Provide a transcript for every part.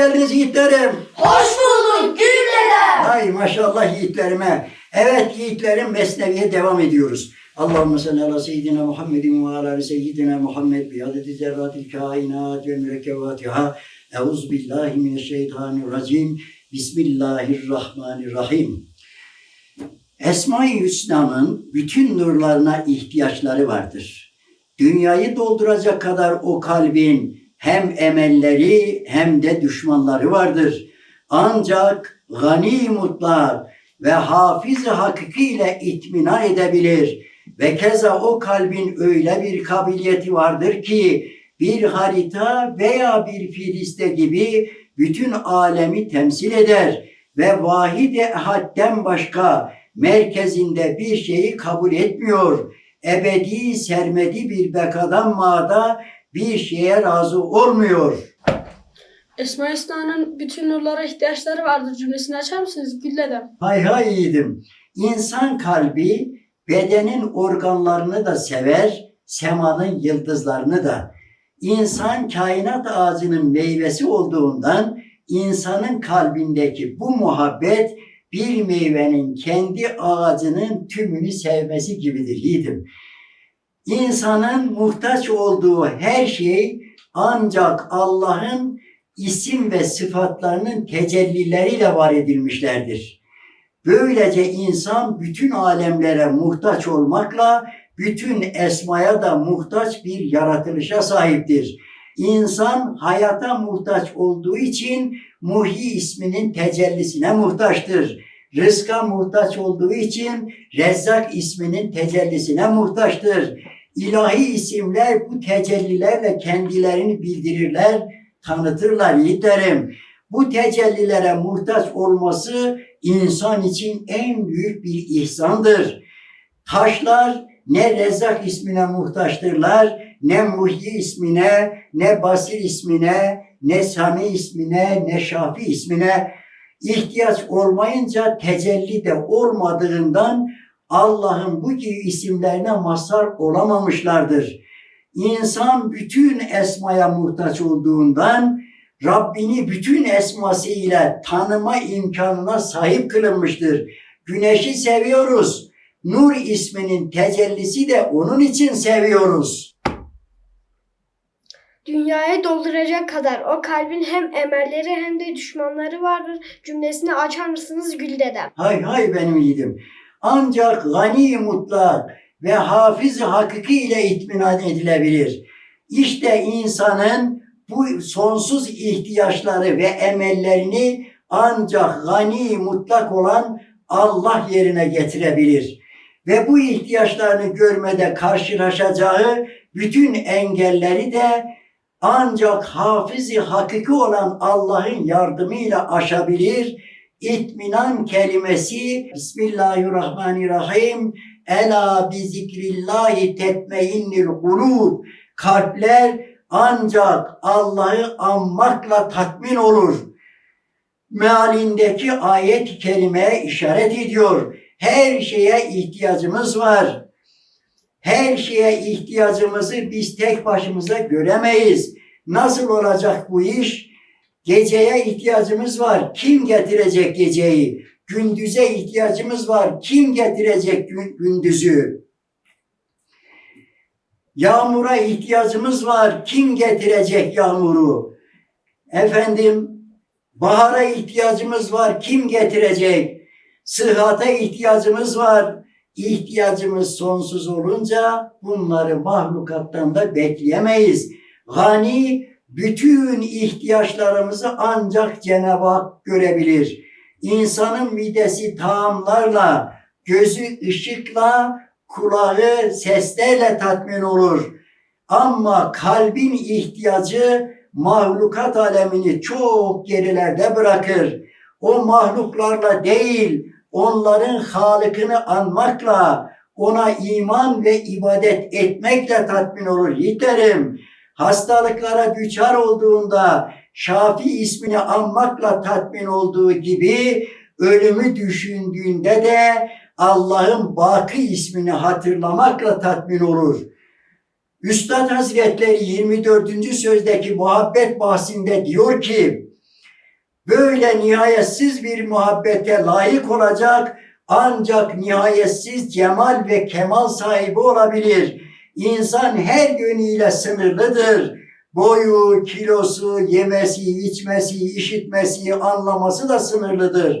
geldiniz yiğitlerim. Hoş bulduk Gül dedem. Hay maşallah yiğitlerime. Evet yiğitlerim Mesnevi'ye devam ediyoruz. Allahümme salli ala seyyidina Muhammedin ve ala seyyidina Muhammed bi adedi zerratil kainat ve mürekkevatiha. Euz billahi mineşşeytanirracim. Bismillahirrahmanirrahim. Esma-i Hüsna'nın bütün nurlarına ihtiyaçları vardır. Dünyayı dolduracak kadar o kalbin hem emelleri hem de düşmanları vardır. Ancak gani mutlak ve hafiz-i hakiki ile itminan edebilir. Ve keza o kalbin öyle bir kabiliyeti vardır ki bir harita veya bir filiste gibi bütün alemi temsil eder ve vahid-i ehadden başka merkezinde bir şeyi kabul etmiyor. Ebedi sermedi bir bekadan mağda bir şeye razı olmuyor. Esma Hüsna'nın bütün nurlara ihtiyaçları vardır cümlesini açar mısınız Gül dedem? Hay hay yiğidim. İnsan kalbi bedenin organlarını da sever, semanın yıldızlarını da. İnsan kainat ağacının meyvesi olduğundan insanın kalbindeki bu muhabbet bir meyvenin kendi ağacının tümünü sevmesi gibidir yiğidim. İnsanın muhtaç olduğu her şey ancak Allah'ın isim ve sıfatlarının tecellileriyle var edilmişlerdir. Böylece insan bütün alemlere muhtaç olmakla bütün esmaya da muhtaç bir yaratılışa sahiptir. İnsan hayata muhtaç olduğu için Muhi isminin tecellisine muhtaçtır. Rızka muhtaç olduğu için Rezzak isminin tecellisine muhtaçtır. İlahi isimler bu tecellilerle kendilerini bildirirler, tanıtırlar yiğitlerim. Bu tecellilere muhtaç olması insan için en büyük bir ihsandır. Taşlar ne Rezzak ismine muhtaçtırlar, ne Muhyi ismine, ne Basir ismine, ne Sami ismine, ne Şafi ismine ihtiyaç olmayınca tecelli de olmadığından Allah'ın bu gibi isimlerine mazhar olamamışlardır. İnsan bütün esmaya muhtaç olduğundan Rabbini bütün esmasıyla tanıma imkanına sahip kılınmıştır. Güneşi seviyoruz. Nur isminin tecellisi de onun için seviyoruz. Dünyayı dolduracak kadar o kalbin hem emelleri hem de düşmanları vardır cümlesini açar mısınız Gül dedem? Hay hay benim yiğidim. Ancak gani mutlak ve hafiz hakiki ile itminan edilebilir. İşte insanın bu sonsuz ihtiyaçları ve emellerini ancak gani mutlak olan Allah yerine getirebilir. Ve bu ihtiyaçlarını görmede karşılaşacağı bütün engelleri de ancak hafizi hakiki olan Allah'ın yardımıyla aşabilir. İtminan kelimesi Bismillahirrahmanirrahim Ela bi zikrillahi tetmeinnil kulub Kalpler ancak Allah'ı anmakla tatmin olur. Mealindeki ayet-i kerimeye işaret ediyor. Her şeye ihtiyacımız var. Her şeye ihtiyacımızı biz tek başımıza göremeyiz. Nasıl olacak bu iş? Geceye ihtiyacımız var. Kim getirecek geceyi? Gündüze ihtiyacımız var. Kim getirecek gün- gündüzü? Yağmura ihtiyacımız var. Kim getirecek yağmuru? Efendim, bahara ihtiyacımız var. Kim getirecek? Sıhhata ihtiyacımız var. İhtiyacımız sonsuz olunca bunları mahlukattan da bekleyemeyiz. Gani bütün ihtiyaçlarımızı ancak Cenab-ı Hak görebilir. İnsanın midesi taamlarla, gözü ışıkla, kulağı seslerle tatmin olur. Ama kalbin ihtiyacı mahlukat alemini çok gerilerde bırakır. O mahluklarla değil, onların halıkını anmakla, ona iman ve ibadet etmekle tatmin olur yiğitlerim. Hastalıklara düçar olduğunda Şafi ismini anmakla tatmin olduğu gibi ölümü düşündüğünde de Allah'ın Baki ismini hatırlamakla tatmin olur. Üstad Hazretleri 24. sözdeki muhabbet bahsinde diyor ki Böyle nihayetsiz bir muhabbete layık olacak ancak nihayetsiz cemal ve kemal sahibi olabilir. İnsan her yönüyle sınırlıdır. Boyu, kilosu, yemesi, içmesi, işitmesi, anlaması da sınırlıdır.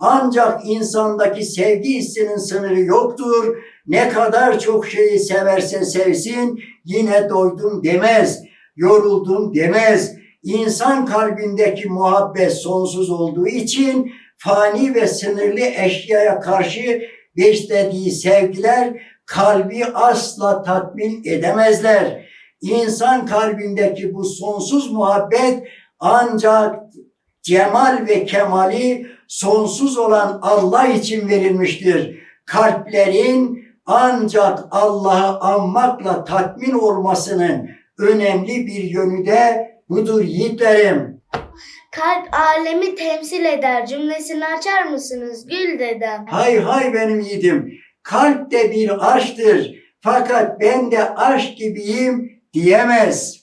Ancak insandaki sevgi hissinin sınırı yoktur. Ne kadar çok şeyi severse sevsin yine doydum demez, yoruldum demez. İnsan kalbindeki muhabbet sonsuz olduğu için fani ve sınırlı eşyaya karşı beslediği sevgiler kalbi asla tatmin edemezler. İnsan kalbindeki bu sonsuz muhabbet ancak cemal ve kemali sonsuz olan Allah için verilmiştir. Kalplerin ancak Allah'ı anmakla tatmin olmasının önemli bir yönü de budur yiğitlerim. Kalp alemi temsil eder cümlesini açar mısınız Gül dedem? Hay hay benim yiğidim. Kalp de bir aşktır. Fakat ben de aşk gibiyim diyemez.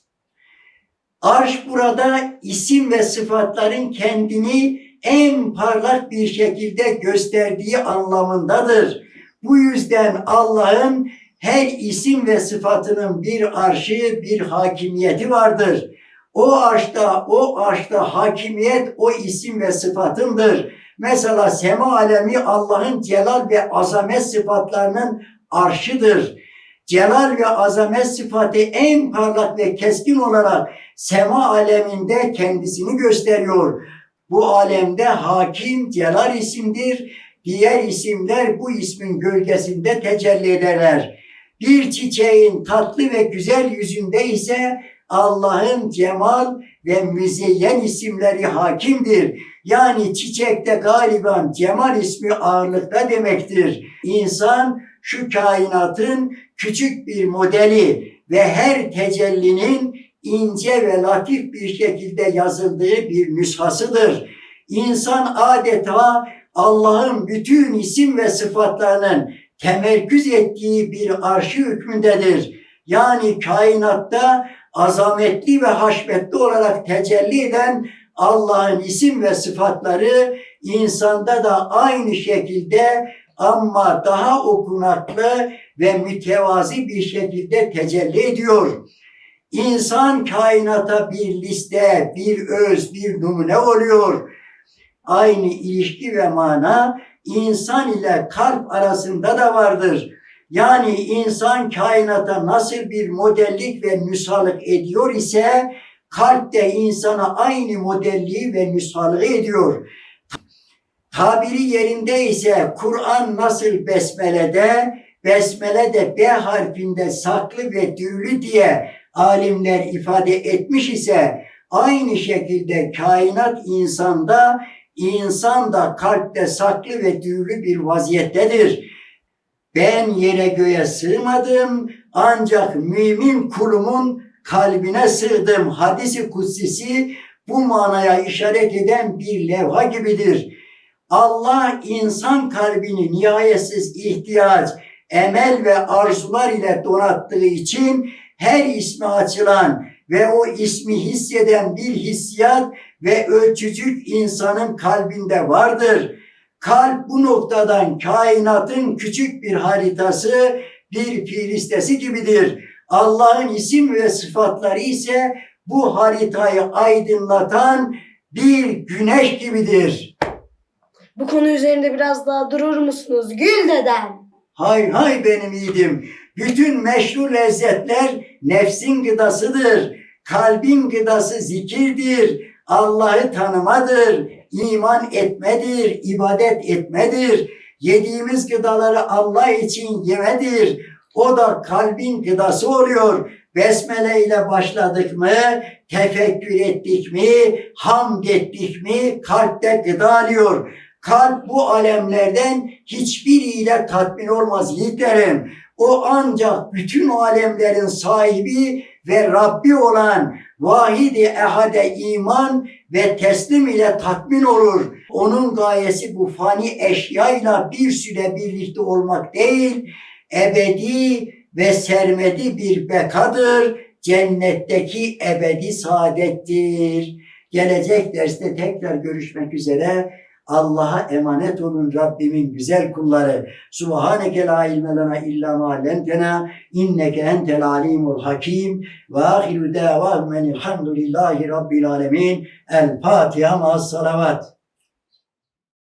Arş burada isim ve sıfatların kendini en parlak bir şekilde gösterdiği anlamındadır. Bu yüzden Allah'ın her isim ve sıfatının bir arşı, bir hakimiyeti vardır. O arşta, o arşta hakimiyet o isim ve sıfatındır. Mesela sema alemi Allah'ın celal ve azamet sıfatlarının arşıdır. Celal ve azamet sıfatı en parlak ve keskin olarak sema aleminde kendisini gösteriyor. Bu alemde hakim celal isimdir. Diğer isimler bu ismin gölgesinde tecelli ederler. Bir çiçeğin tatlı ve güzel yüzünde ise Allah'ın cemal ve müzeyyen isimleri hakimdir. Yani çiçekte galiban cemal ismi ağırlıkta demektir. İnsan şu kainatın küçük bir modeli ve her tecellinin ince ve latif bir şekilde yazıldığı bir nüshasıdır. İnsan adeta Allah'ın bütün isim ve sıfatlarının temerküz ettiği bir arşı hükmündedir. Yani kainatta azametli ve haşmetli olarak tecelli eden Allah'ın isim ve sıfatları insanda da aynı şekilde ama daha okunaklı ve mütevazi bir şekilde tecelli ediyor. İnsan kainata bir liste, bir öz, bir numune oluyor. Aynı ilişki ve mana insan ile kalp arasında da vardır. Yani insan kainata nasıl bir modellik ve nüshalık ediyor ise kalp de insana aynı modelliği ve nüshalığı ediyor. Tabiri yerinde ise Kur'an nasıl besmelede, besmele de B harfinde saklı ve düğülü diye alimler ifade etmiş ise aynı şekilde kainat insanda, insan da kalpte saklı ve düğülü bir vaziyettedir. Ben yere göğe sığmadım ancak mümin kulumun kalbine sığdım. Hadisi kutsisi bu manaya işaret eden bir levha gibidir. Allah insan kalbini nihayetsiz ihtiyaç, emel ve arzular ile donattığı için her ismi açılan ve o ismi hisseden bir hissiyat ve ölçücük insanın kalbinde vardır. Kalp bu noktadan kainatın küçük bir haritası, bir filistesi gibidir. Allah'ın isim ve sıfatları ise bu haritayı aydınlatan bir güneş gibidir. Bu konu üzerinde biraz daha durur musunuz Gül dedem? Hay hay benim yiğidim. Bütün meşru lezzetler nefsin gıdasıdır. Kalbin gıdası zikirdir. Allah'ı tanımadır. İman etmedir. ibadet etmedir. Yediğimiz gıdaları Allah için yemedir. O da kalbin gıdası oluyor. Besmele ile başladık mı, tefekkür ettik mi, hamd ettik mi, kalpte gıda alıyor. Kalp bu alemlerden hiçbiriyle tatmin olmaz yiğitlerim. O ancak bütün alemlerin sahibi ve Rabbi olan vahidi ehade iman ve teslim ile tatmin olur. Onun gayesi bu fani eşyayla bir süre birlikte olmak değil, ebedi ve sermedi bir bekadır. Cennetteki ebedi saadettir. Gelecek derste tekrar görüşmek üzere. Allah'a emanet olun Rabbimin güzel kulları. Subhaneke la ilme lena illa ma lentena inneke entel alimul hakim ve ahiru davahum enilhamdülillahi rabbil alemin. El Fatiha ma'as salavat.